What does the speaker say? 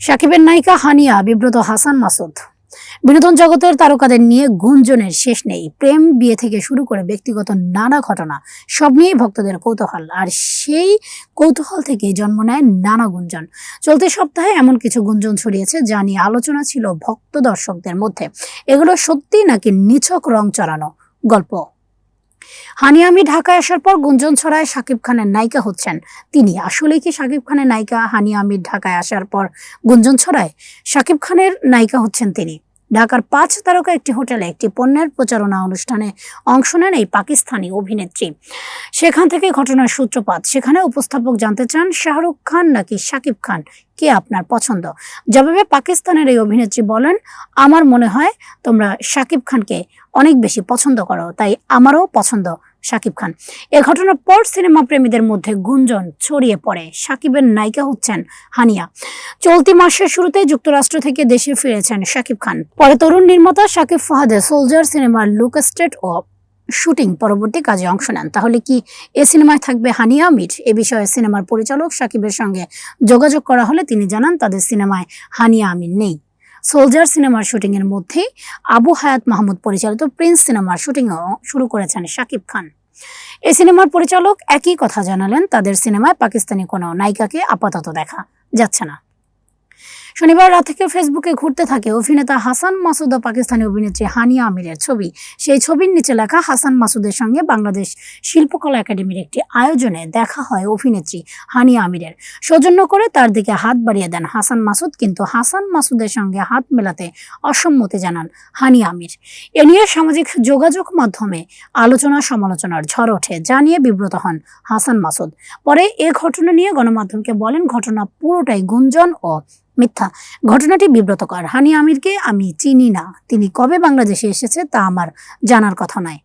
সাকিবের নায়িকা হানিয়া, বিব্রত হাসান মাসুদ। বিনোদন জগতের তারকাদের নিয়ে গুঞ্জনের শেষ নেই। প্রেম বিয়ে থেকে শুরু করে ব্যক্তিগত নানা ঘটনা, সব নিয়েই ভক্তদের কৌতূহল। আর সেই কৌতূহল থেকে জন্ম নেয় নানা গুঞ্জন। চলতি সপ্তাহে এমন কিছু গুঞ্জন ছড়িয়েছে যা নিয়ে আলোচনা ছিল ভক্ত দর্শকদের মধ্যে। এগুলো সত্যি নাকি নিছক রং চড়ানো গল্প? হানি আমি ঢাকায় আসার পর গুঞ্জন ছড়ায় শাকিব খানের নায়িকা হচ্ছেন তিনি। আসলে কি শাকিব খানের নায়িকা হানি আমির ঢাকায় আসার পর গুঞ্জন ছড়ায়? শাকিব খানের নায়িকা হচ্ছেন তিনি। ঢাকার পাঁচ তারকা একটি হোটেলে একটি পণ্যের প্রচারণা অনুষ্ঠানে অংশ নেন এই পাকিস্তানি অভিনেত্রী। সেখান থেকে ঘটনার সূত্রপাত। সেখানে উপস্থাপক জানতে চান, শাহরুখ খান নাকি শাকিব খান? কে আপনার পছন্দ? জবাবে পাকিস্তানের এই অভিনেত্রী বলেন, আমার মনে হয় তোমরা শাকিব খানকে অনেক বেশি পছন্দ করো, তাই আমারও পছন্দ। শাকিব খান। এ ঘটনার পর সিনেমা প্রেমীদের মধ্যে গুঞ্জন ছড়িয়ে পড়ে। শাকিবের নায়িকা হচ্ছেন হানিয়া। চলতি মাসের শুরুতে যুক্তরাষ্ট্র থেকে দেশে ফিরেছেন শাকিব খান। পরে তরুণ নির্মাতা শাকিব ফাহাদের সোলজার সিনেমার লুক, স্টেট ও শুটিং পরবর্তী কাজে অংশ নেন। তাহলে কি এ সিনেমায় থাকবে হানিয়া আমির এ বিষয়ে সিনেমার পরিচালক শাকিবের সঙ্গে যোগাযোগ করা হলে তিনি জানান, তাদের সিনেমায় হানিয়া আমির নেই। সোলজার সিনেমার শুটিংয়ের এর মধ্যেই আবু হায়াত মাহমুদ পরিচালিত প্রিন্স সিনেমার শুটিংও শুরু করেছেন শাকিব খান। এই সিনেমার পরিচালক একই কথা জানালেন, তাদের সিনেমায় পাকিস্তানি কোনো নায়িকাকে আপাতত দেখা যাচ্ছে না। শনিবার রাত থেকে ফেসবুকে ঘুরতে থাকে। অভিনেতা হাসান মাসুদ ও পাকিস্তানি অভিনেত্রী হানিয়া আমিরের ছবি। সেই ছবির নিচে লেখা, হাসান মাসুদের সঙ্গে বাংলাদেশ শিল্পকলা একাডেমির একটি আয়োজনে দেখা হয় অভিনেত্রী হানিয়া আমিরের। সৌজন্য করে তার দিকে হাত বাড়িয়ে দেন হাসান মাসুদ, কিন্তু হাসান মাসুদের সঙ্গে হাত মেলাতে অসম্মতি জানান হানিয়া আমির। এ নিয়ে সামাজিক যোগাযোগ মাধ্যমে আলোচনা সমালোচনার ঝড় ওঠে, যা নিয়ে বিব্রত হন হাসান মাসুদ। পরে এ ঘটনা নিয়ে গণমাধ্যমকে বলেন, ঘটনা পুরোটাই গুঞ্জন ও মিথ্যা। ঘটনাটি বিব্রতকর। হানি আমিরকে আমি চিনি না। তিনি কবে বাংলাদেশে এসেছে তা আমার জানার কথা নয়।